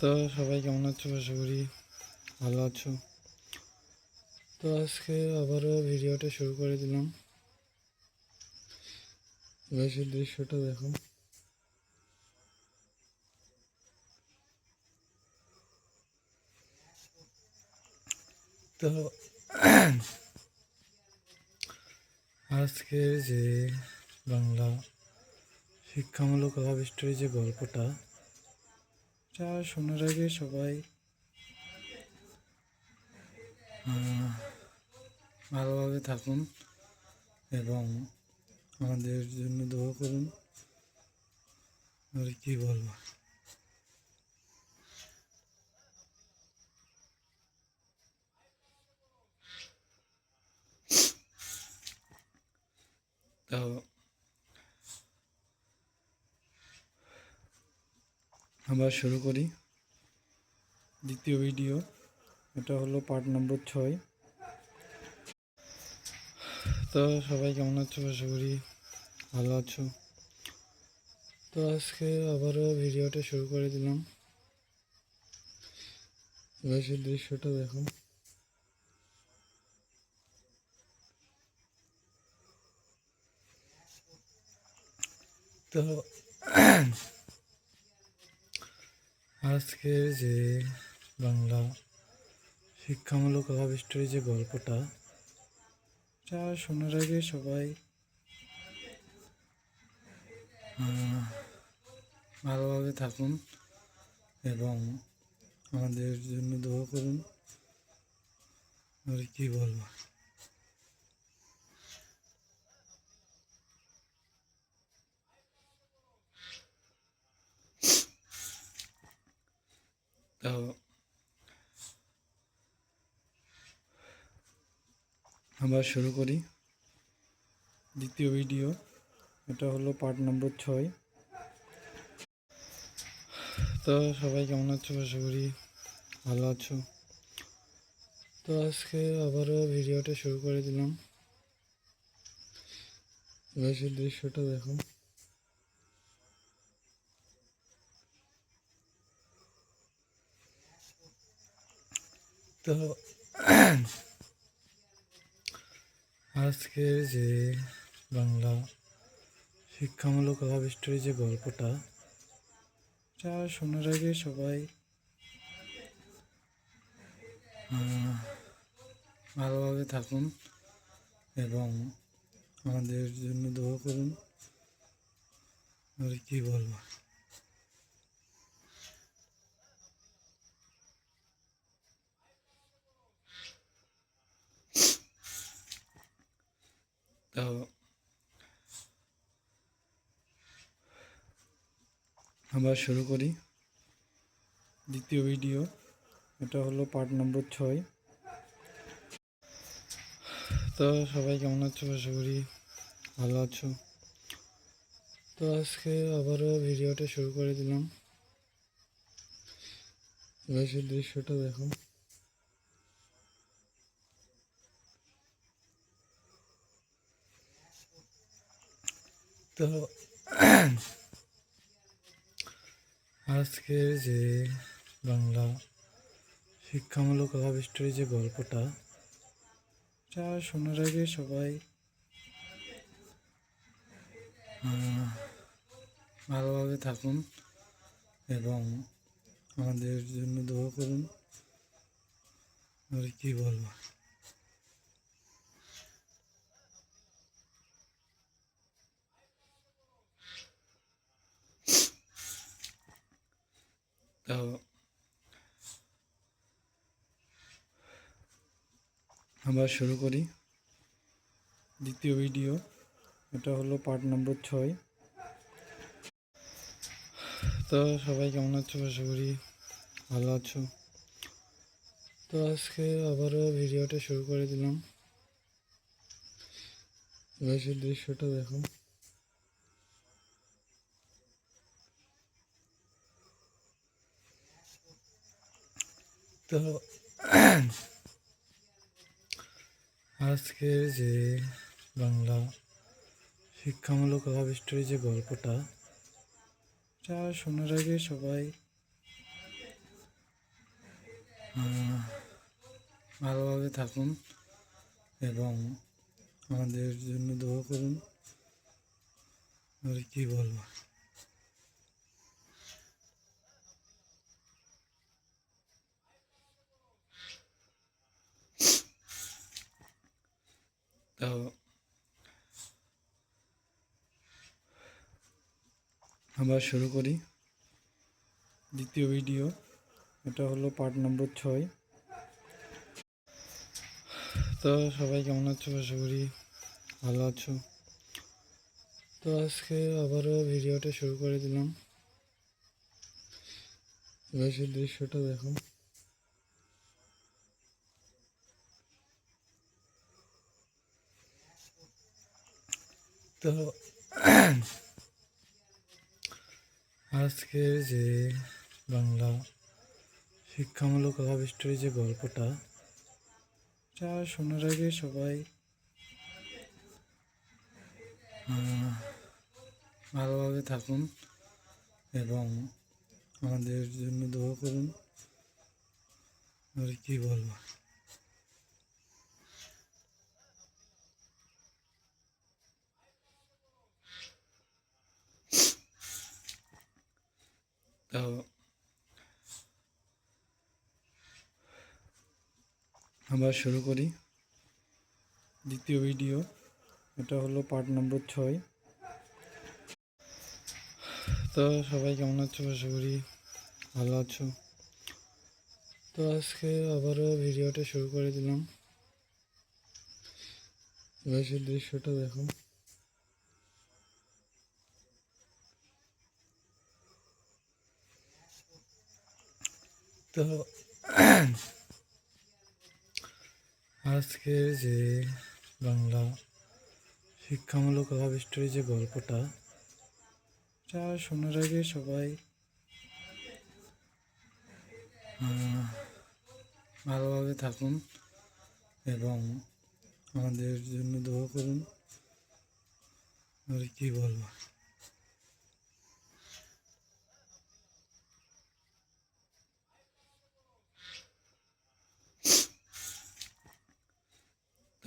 তো সবাই কেমন আছো? আশা করি ভালো আছো। তো আজকে আবারও ভিডিওটা শুরু করে দিলাম। সেই দৃশ্যটা দেখো। তো আজকের যে বাংলা শিক্ষামূলক লাভ স্টোরি যে গল্পটা এটা শোনার আগে সবাই ভালোভাবে থাকুন এবং আমাদের জন্য দোয়া করুন। আর কি বলব? তো আবার শুরু করি। দ্বিতীয় ভিডিও, এটা হলো পার্ট নম্বর ছয়। তো সবাই কেমন আছো? আশা করি ভালো আছো। তো আজকে আবারও ভিডিওটা শুরু করে দিলাম। এবার দৃশ্যটা দেখো। তো আজকের যে বাংলা শিক্ষামূলক স্টোরি যে গল্পটা এটা শোনার আগে সবাই ভালোভাবে থাকুন এবং আমাদের জন্য দোয়া করুন। আর কি বলব? তো আবার শুরু করি। দ্বিতীয় ভিডিও এটা হলো পার্ট নম্বর ছয়। তো সবাই কেমন আছো? আশা করি ভালো আছো। তো আজকে আবারও ভিডিওটা শুরু করে দিলাম। এবার সেই দৃশ্যটা দেখো। তো আজকের যে বাংলা শিক্ষামূলক লাভ স্টোরি যে গল্পটা এটা শোনার আগে সবাই ভালোভাবে থাকুন এবং আমাদের জন্য দোয়া করুন। আর কি বলব তো আবার শুরু করি। দ্বিতীয় ভিডিও, এটা হলো পার্ট নম্বর ছয়। তো সবাই কেমন আছো? আশা করি ভালো আছো। তো আজকে আবারও ভিডিওটা শুরু করে দিলাম। এবার দৃশ্যটা দেখো। তো আজকের যে বাংলা শিক্ষামূলক লাভ স্টোরি যে গল্পটা, এটা শোনার আগে সবাই ভালোভাবে থাকুন এবং আমাদের জন্য দোয়া করুন। আর কি বলব? তো আবার শুরু করি। দ্বিতীয় ভিডিও, এটা হলো পার্ট নম্বর ছয়। তো সবাই কেমন আছো? আশা করি ভালো আছো। তো আজকে আবারও ভিডিওটা শুরু করে দিলাম। দৃশ্যটা দেখো। তো আজকের যে বাংলা শিক্ষামূলক স্টোরি যে গল্পটা, এটা শোনার আগে সবাই ভালোভাবে থাকুন এবং আমাদের জন্য দোয়া করুন। আর কি বলব? তো আবার শুরু করি। দ্বিতীয় ভিডিও, এটা হলো পার্ট নম্বর ছয়। তো সবাই কেমন আছো? আশা করি ভালো আছো। তো আজকে আবারও ভিডিওটা শুরু করে দিলাম। এবার সেই দৃশ্যটা দেখো। তো আজকের যে বাংলা শিক্ষামূলক স্টোরি যে গল্পটা এটা শোনার আগে সবাই ভালোভাবে থাকুন এবং আমাদের জন্য দোয়া করুন। আর কি বলব? তো আবার শুরু করি। দ্বিতীয় ভিডিও এটা হলো পার্ট নম্বর ছয়। তো সবাই কেমন আছো? আশা করি ভালো আছো। তো আজকে আবারও ভিডিওটা শুরু করে দিলাম। এবার সেই দৃশ্যটা দেখো। তো আজকের যে বাংলা শিক্ষামূলক লাভ স্টোরি যে গল্পটা এটা শোনার আগে সবাই ভালোভাবে থাকুন এবং আমাদের জন্য দোয়া করুন। আর কি বলব?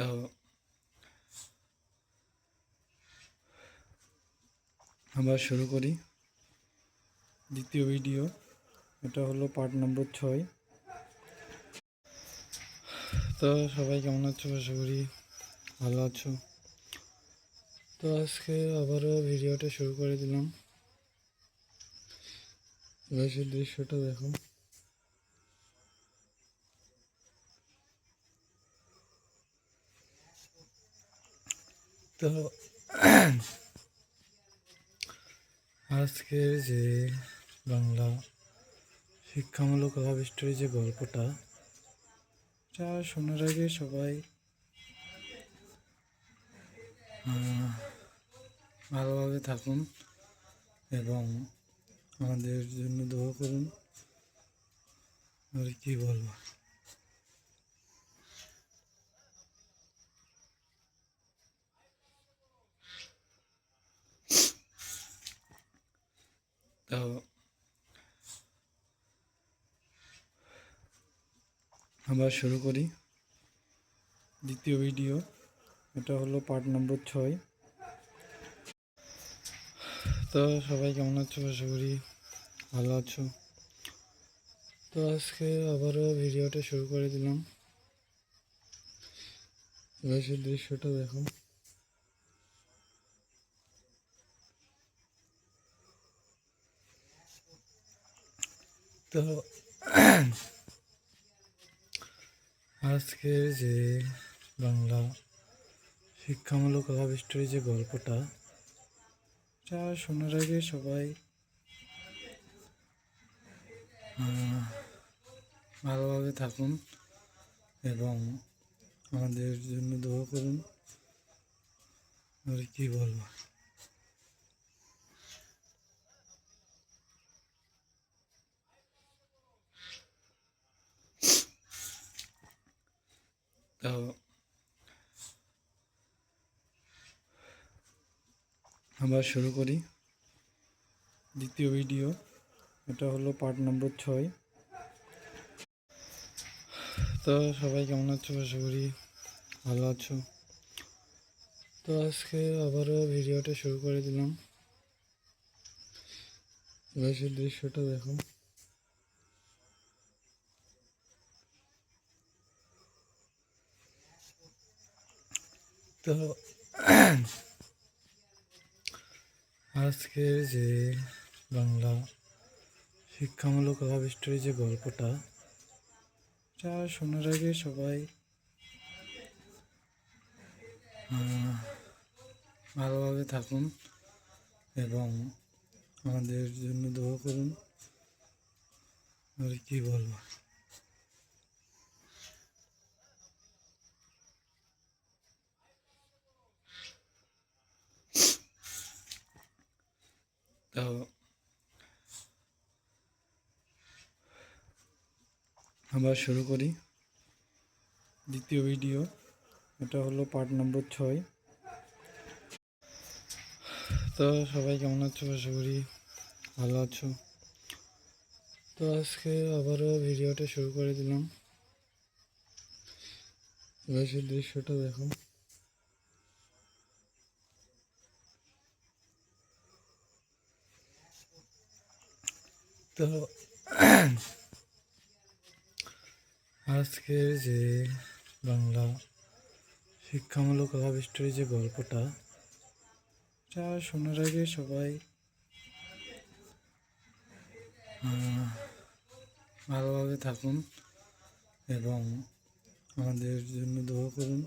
তো আবার শুরু করি। দ্বিতীয় ভিডিও, এটা হলো পার্ট নম্বর ছয়। তো সবাই কেমন আছো? আশা করি ভালো আছো। তো আজকে আবারও ভিডিওটা শুরু করে দিলাম। দৃশ্যটা দেখো। তো আজকের যে বাংলা শিক্ষামূলক লাভ স্টোরি যে গল্পটা, এটা শোনার আগে সবাই ভালোভাবে থাকুন এবং আমাদের জন্য দোয়া করুন। আর কি বলব? তো আবার শুরু করি। দ্বিতীয় ভিডিও, এটা হলো পার্ট নম্বর ছয়। তো সবাই কেমন আছো? আশা করি ভালো আছো। তো আজকে আবারও ভিডিওটা শুরু করে দিলাম। এবার সেই দৃশ্যটা দেখো। তো আজকের যে বাংলা শিক্ষামূলক স্টোরি যে গল্পটা, এটা শোনার আগে সবাই ভালোভাবে থাকুন এবং আমাদের জন্য দোয়া করুন। আর কি বলব? তো আবার শুরু করি। দ্বিতীয় ভিডিও, এটা হলো পার্ট নম্বর ছয়। তো সবাই কেমন আছো? আশা করি ভালো আছো। তো আজকে আবারও ভিডিওটা শুরু করে দিলাম। বাসের দৃশ্যটা দেখো। তো আজকের যে বাংলা শিক্ষামূলক স্টোরি যে গল্পটা এটা শোনার আগে সবাই ভালোভাবে থাকুন এবং আমাদের জন্য দোয়া করুন। আর কি বলব? তো আবার শুরু করি। দ্বিতীয় ভিডিও এটা হলো পার্ট নম্বর ছয়। তো সবাই কেমন আছো? আশা করি ভালো আছো। তো আজকে আবারও ভিডিওটা শুরু করে দিলাম। বাসের দৃশ্যটা দেখো। তো আজকের যে বাংলা শিক্ষামূলক লাভ স্টোরি যে গল্পটা এটা শোনার আগে সবাই ভালোভাবে থাকুন এবং আমাদের জন্য দোয়া করুন।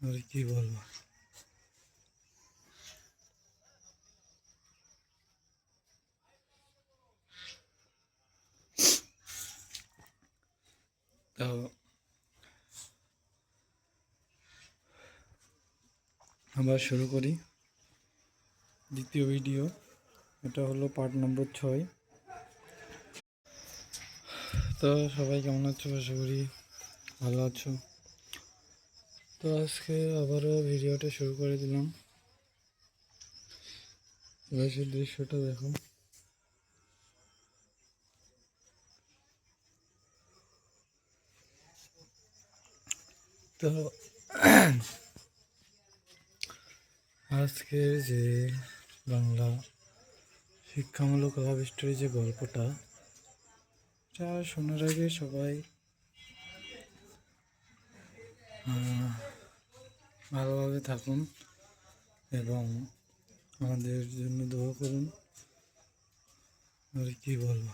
আর কি বলব? তো আবার শুরু করি। দ্বিতীয় ভিডিও, এটা হলো পার্ট নম্বর ছয়। তো সবাই কেমন আছো? আশা করি ভালো আছো। তো আজকে আবারও ভিডিওটা শুরু করে দিলাম। দৃশ্যটা দেখো। তো আজকের যে বাংলা শিক্ষামূলক লাভ স্টোরি যে গল্পটা, এটা শোনার আগে সবাই ভালোভাবে থাকুন এবং আমাদের জন্য দোয়া করুন। আর কি বলব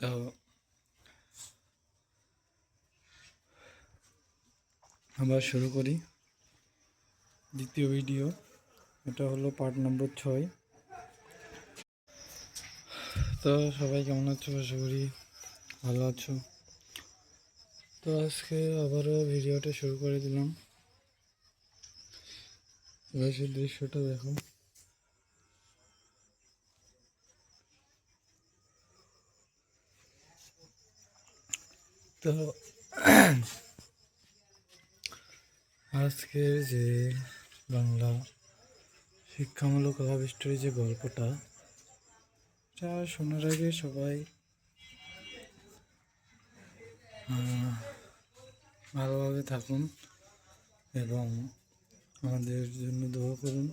তো আবার শুরু করি। দ্বিতীয় ভিডিও, এটা হলো পার্ট নম্বর ছয়। তো সবাই কেমন আছো? আশা করি ভালো আছো। তো আজকে আবারও ভিডিওটা শুরু করে দিলাম। বাসের দৃশ্যটা দেখো। তো আজকের যে বাংলা শিক্ষামূলক লাভ স্টোরি যে গল্পটা, এটা শোনার আগে সবাই ভালোভাবে থাকুন এবং আমাদের জন্য দোয়া করুন।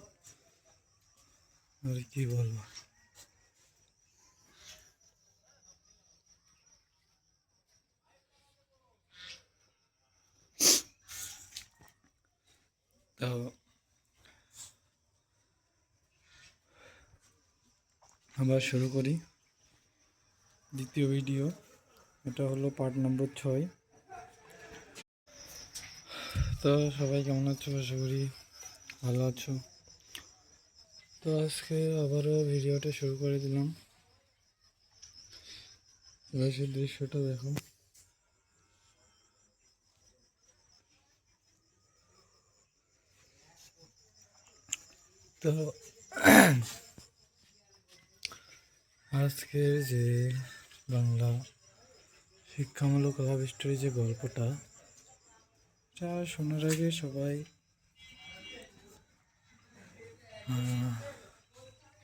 আর কি বলব? তো আবার শুরু করি। দ্বিতীয় ভিডিও, এটা হলো পার্ট নম্বর ছয়। তো সবাই কেমন আছো? আশা করি ভালো আছো। তো আজকে আবারও ভিডিওটা শুরু করে দিলাম। বাসের দৃশ্যটা দেখো। তো আজকের যে বাংলা শিক্ষামূলক লাভ স্টোরি যে গল্পটা, এটা শোনার আগে সবাই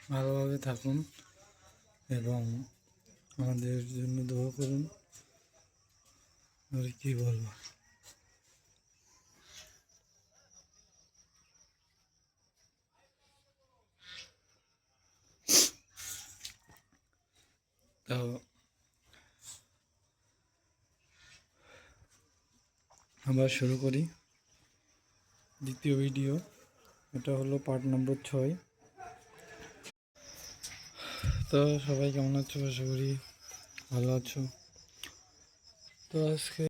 ভালোভাবে থাকুন এবং আমাদের জন্য দোয়া করুন। আর কি বলব তো আবার শুরু করি। দ্বিতীয় ভিডিও, এটা হলো পার্ট নম্বর ছয়। তো সবাই কেমন আছো? আশা করি ভালো আছো। তো আজকে